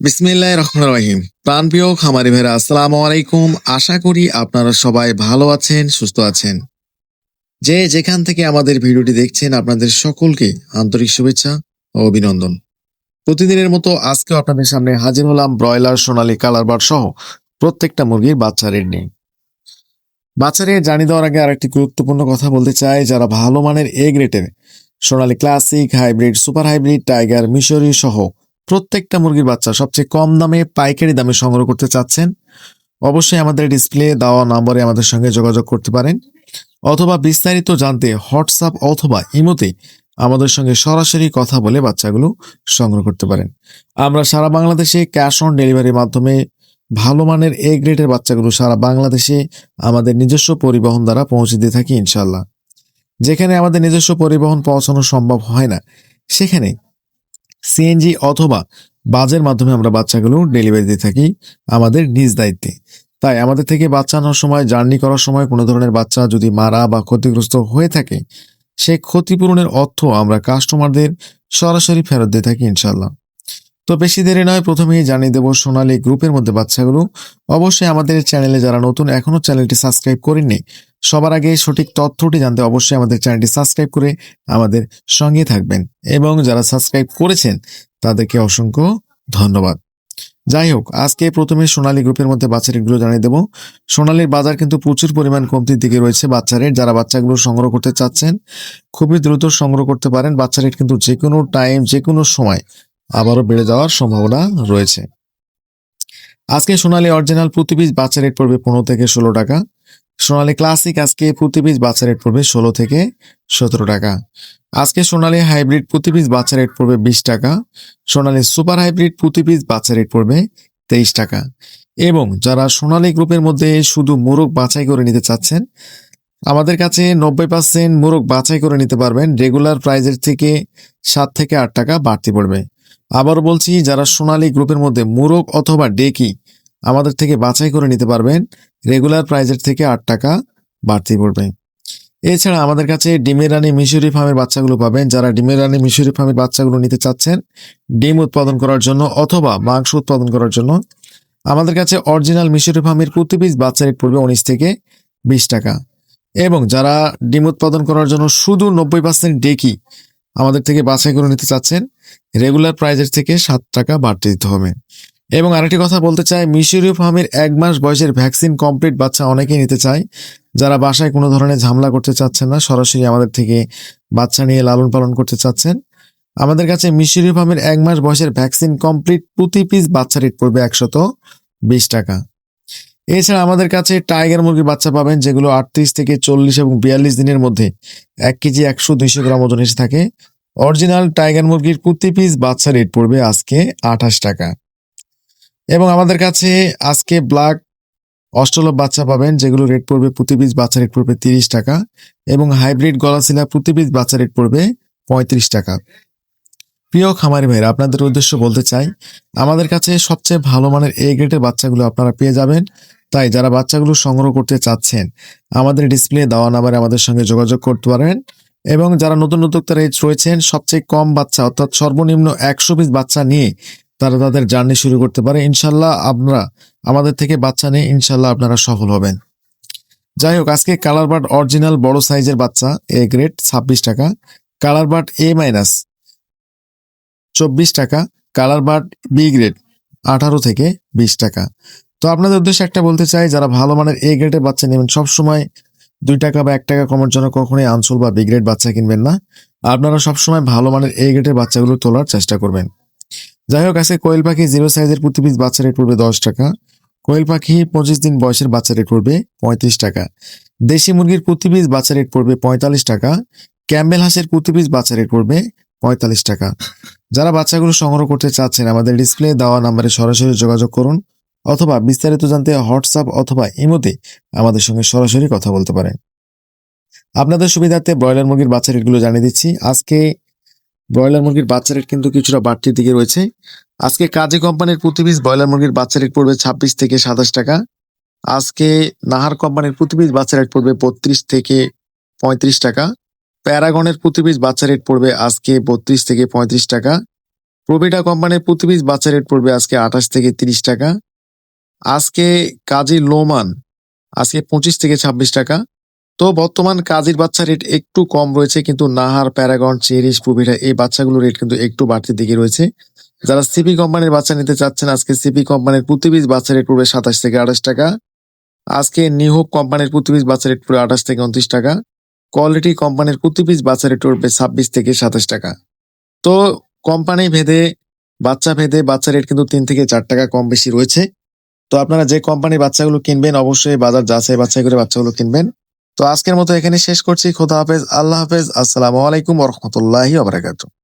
বিসমিল্লাহ রহমান রহিম। প্রাণপ্রিয় খামারি ভাইরা, আসসালামু আলাইকুম। আশা করি আপনারা সবাই ভালো আছেন, সুস্থ আছেন। যে যেখান থেকে আমাদের ভিডিওটি দেখছেন, আপনাদের সকলকে আন্তরিক শুভেচ্ছা ও অভিনন্দন। প্রতিদিনের মতো আজকেও আপনাদের সামনে হাজির হলাম ব্রয়লার, সোনালী কালার বার সহ প্রত্যেকটা মুরগির বাচ্চা রেট নিয়ে। বাচ্চা রেট জানিয়ে দেওয়ার আগে আরেকটি গুরুত্বপূর্ণ কথা বলতে চাই। যারা ভালো মানের A greater Sonali classic hybrid super hybrid tiger মিশরি সহ প্রত্যেকটা মুরগির বাচ্চা সবচেয়ে কম দামে, পাইকারি দামে সংগ্রহ করতে চাচ্ছেন, অবশ্যই আমাদের ডিসপ্লে দেওয়া নম্বরে আমাদের সঙ্গে যোগাযোগ করতে পারেন। অথবা বিস্তারিত জানতে হোয়াটসঅ্যাপ অথবা ইমোতে আমাদের সঙ্গে সরাসরি কথা বলে বাচ্চাগুলো সংগ্রহ করতে পারেন। আমরা সারা বাংলাদেশে ক্যাশ অন ডেলিভারির মাধ্যমে ভালো মানের এ গ্রেডের বাচ্চাগুলো সারা বাংলাদেশে আমাদের নিজস্ব পরিবহন দ্বারা পৌঁছে দিয়ে থাকি ইনশাল্লাহ যেখানে আমাদের নিজস্ব পরিবহন পৌঁছানো সম্ভব হয় না, সেখানে সিএনজি অথবা বাজের মাধ্যমে আমরা বাচ্চাগুলো ডেলিভারি দিয়ে থাকি আমাদের নিজ দায়িত্বে। তাই আমাদের থেকে বাচ্চা আনার সময় জার্নি করার সময় কোনো ধরনের বাচ্চা যদি মারা বা ক্ষতিগ্রস্ত হয়ে থাকে, সে ক্ষতিপূরণের অর্থ আমরা কাস্টমারদের সরাসরি ফেরত দিয়ে থাকি ইনশাল্লাহ তো বেশি দেরি নয়, প্রথমেই জানিয়ে দেবো সোনালী গ্রুপের মধ্যে বাচ্চাগুলো। অবশ্যই আমাদের চ্যানেলে যারা নতুন এখনও চ্যানেলটি সাবস্ক্রাইব করেননি সবার আগে সঠিক তথ্যটি জানতে অবশ্যই আমাদের চ্যানেলটি সাবস্ক্রাইব করে আমাদের সঙ্গে থাকবেন। এবং যারা সাবস্ক্রাইব করেছেন, তাদেরকে অসংখ্য ধন্যবাদ। যাই হোক, আজকে প্রথমে সোনালী গ্রুপের মধ্যে বাচ্চা রেটগুলো জানিয়ে দেবো। সোনালীর বাজার কিন্তু প্রচুর পরিমাণ কমতির দিকে রয়েছে বাচ্চা রেট যারা বাচ্চাগুলো সংগ্রহ করতে চাচ্ছেন, খুবই দ্রুত সংগ্রহ করতে পারেন। বাচ্চারেট কিন্তু যে কোনো টাইম যে কোনো সময় আবারও বেড়ে যাওয়ার সম্ভাবনা রয়েছে। আজকে সোনালী অরিজিনাল প্রতি পিস বাচ্চা রেট পড়বে পনেরো থেকে ষোলো টাকা। সোনালী ক্লাসিক আজকে প্রতি পিস বাচ্চা রেট পড়বে ষোলো থেকে সতেরো টাকা। আজকে সোনালী হাইব্রিড প্রতি পিস বাচ্চা রেট পড়বে বিশ টাকা। সোনালী সুপার হাইব্রিড প্রতি পিস বাচ্চা রেট পড়বে তেইশ টাকা। এবং যারা সোনালী গ্রুপের মধ্যে শুধু মোরগ বাছাই করে নিতে চাচ্ছেন, আমাদের কাছে নব্বই পার্সেন্ট মোরগ বাছাই করে নিতে পারবেন। রেগুলার প্রাইজের থেকে সাত থেকে আট টাকা বাড়তি পড়বে। আবার বলছি, যারা সোনালী গ্রুপের মধ্যে মুরগ অথবা ডেকি আমাদের থেকে বাছাই করে নিতে পারবেন। রেগুলার প্রাইজের থেকে আট টাকা বাড়তি পড়বে। এছাড়া আমাদের কাছে ডিমের রানী মিশরি ফার্মের বাচ্চাগুলো পাবেন। যারা ডিমের রানী মিশরি ফার্মের বাচ্চাগুলো নিতে চাচ্ছেন, ডিম উৎপাদন করার জন্য অথবা মাংস উৎপাদন করার জন্য আমাদের কাছে অরিজিনাল মিশরি ফার্মের প্রতি পিস বাচ্চা রেট পড়বে উনিশ থেকে বিশ টাকা। এবং যারা ডিম উৎপাদন করার জন্য শুধু নব্বই পার্সেন্ট ডেকি আমাদের থেকে বাছাই করে নিতে চাচ্ছেন, রেগুলার প্রাইজের থেকে সাত টাকা বাড়তে দিতে হবে। এবং আরেকটি কথা বলতে চাই, মিশরীয় ফার্মের এক মাস বয়সের ভ্যাকসিন কমপ্লিট বাচ্চা অনেকেই নিতে চায়। যারা বাসায় কোনো ধরনের ঝামেলা করতে চাচ্ছেন না, সরাসরি আমাদের থেকে বাচ্চা নিয়ে লালন পালন করতে চাচ্ছেন। আমাদের কাছে মিশরীয় ফার্মের এক মাস বয়সের ভ্যাকসিন কমপ্লিট প্রতি পিস বাচ্চা রেট পড়বে একশত বিশ টাকা। এছাড়া আমাদের কাছে টাইগার মুরগির বাচ্চা পাবেন, যেগুলো আটত্রিশ থেকে চল্লিশ এবং বিয়াল্লিশ দিনের মধ্যে এক কেজি একশো দুইশো গ্রাম ওজন এসে থাকে। অরিজিনাল টাইগার মুরগির প্রতি পিস বাচ্চা রেট পড়বে আজকে আঠাশ টাকা। এবং আমাদের কাছে আজকে ব্ল্যাক অস্ট্রেলব বাচ্চা পাবেন, যেগুলো রেট পড়বে প্রতি পিস বাচ্চা রেট পড়বে তিরিশ টাকা এবং হাইব্রিড গলাশিলা প্রতি পিস বাচ্চা রেট পড়বে পঁয়ত্রিশ টাকা। প্রিয় খামারি ভাইরা, আপনাদের উদ্দেশ্য বলতে চাই, আমাদের কাছে সবচেয়ে ভালো মানের এ গ্রেডের বাচ্চাগুলো আপনারা পেয়ে যাবেন। তাই যারা বাচ্চাগুলো সংগ্রহ করতে চাচ্ছেন, আমাদের ডিসপ্লে দেওয়া নাম্বারে আমাদের সঙ্গে যোগাযোগ করতে পারেন এবং যারা নতুন নতুন উদ্যোক্তারা রয়েছেন, সবচেয়ে কম বাচ্চা অর্থাৎ সর্বনিম্ন একশো পিস বাচ্চা নিয়ে তারা তাদের জার্নি শুরু করতে পারে। ইনশাল্লাহ আপনারা, আমাদের থেকে বাচ্চা নিয়ে ইনশাল্লাহ আপনারা সফল হবেন। যাই হোক, আজকে কালার বাট অরিজিনাল বড় সাইজের বাচ্চা এ গ্রেড ছাব্বিশ টাকা। কালার বাট এ মাইনাস চব্বিশ টাকা। কালার বাট বি গ্রেড আঠারো থেকে বিশ টাকা। তো আপনাদের উদ্দেশ্যে একটা বলতে চাই, যারা ভালো মানের এ গ্রেডের বাচ্চা নেবেন, সবসময় দুই টাকা বা এক টাকা কমার জন্য কখনোই আনসোল বা বি গ্রেড বাচ্চা কিনবেন না। আপনারা সবসময় ভালো মানের এ গ্রেডের বাচ্চাগুলো তোলার চেষ্টা করবেন। যাই হোক আছে কোয়েল পাখি জিরো সাইজের প্রতি পিস বাচ্চা রেট পড়বে দশ টাকা। কোয়েল পাখি পঁচিশ দিন বয়সের বাচ্চা রেট পড়বে পঁয়ত্রিশ টাকা। দেশি মুরগির প্রতি পিস বাচ্চা রেট পড়বে পঁয়তাল্লিশ টাকা। ক্যাম্বেল হাঁসের প্রতি পিস বাচ্চা রেট পড়বে পঁয়তাল্লিশ টাকা। যারা বাচ্চাগুলো সংগ্রহ করতে চাচ্ছেন, আমাদের ডিসপ্লে দেওয়া নাম্বারে সরাসরি যোগাযোগ করুন অথবা বিস্তারিত জানতে হোয়াটসঅ্যাপ অথবা ইমোতে আমাদের সঙ্গে সরাসরি কথা বলতে পারেন। আপনাদের সুবিধার্থে ব্রয়লার মুরগির বাচ্চা রেটগুলো জানিয়ে দিচ্ছি। আজকে ব্রয়লার মুরগির বাচ্চা রেট কিন্তু কিছুটা বাড়তির দিকে রয়েছে। আজকে কাজী কোম্পানির প্রতি পিস ব্রয়লার মুরগির বাচ্চা রেট পড়বে ছাব্বিশ থেকে সাতাশ টাকা। আজকে নাহার কোম্পানির প্রতি পিস বাচ্চা রেট পড়বে বত্রিশ থেকে পঁয়ত্রিশ টাকা। প্যারাগনের প্রতি পিস বাচ্চা রেট পড়বে আজকে বত্রিশ থেকে পঁয়ত্রিশ টাকা। প্রবিটা কোম্পানির প্রতি পিস বাচ্চা রেট পড়বে আজকে আঠাশ থেকে তিরিশ টাকা। আজকে কাজী লোমান, আজকে পঁচিশ থেকে ছাব্বিশ টাকা। তো বর্তমান কাজীর বাচ্চা রেট একটু কম রয়েছে, কিন্তু নাহার, প্যারাগন, চেরিশ প্রবিটা এই বাচ্চাগুলোর রেট কিন্তু একটু বাড়তির দিকে রয়েছে। যারা সিপি কোম্পানির বাচ্চা নিতে চাচ্ছেন, আজকে সিপি কোম্পানির প্রতি বাচ্চা রেট পড়বে সাতাশ থেকে আঠাশ টাকা। আজকে নিহোপ কোম্পানির প্রতি বাচ্চা রেট পড়বে আঠাশ থেকে উনত্রিশ টাকা। কোয়ালিটি কোম্পানির প্রতি বাচ্চা রেট পড়বে ছাব্বিশ থেকে সাতাশ টাকা। তো কোম্পানি ভেদে, বাচ্চা ভেদে বাচ্চা রেট কিন্তু তিন থেকে চার টাকা কম বেশি রয়েছে। তো আপনারা যে কোম্পানির বাচ্চাগুলো কিনবেন, অবশ্যই বাজার যাচাই বাছাই করে বাচ্চাগুলো কিনবেন। তো আজকের মতো এখানে শেষ করছি। খোদা হাফেজ আল্লাহ হাফেজ। আসসালামু আলাইকুম রহমতুল্লাহি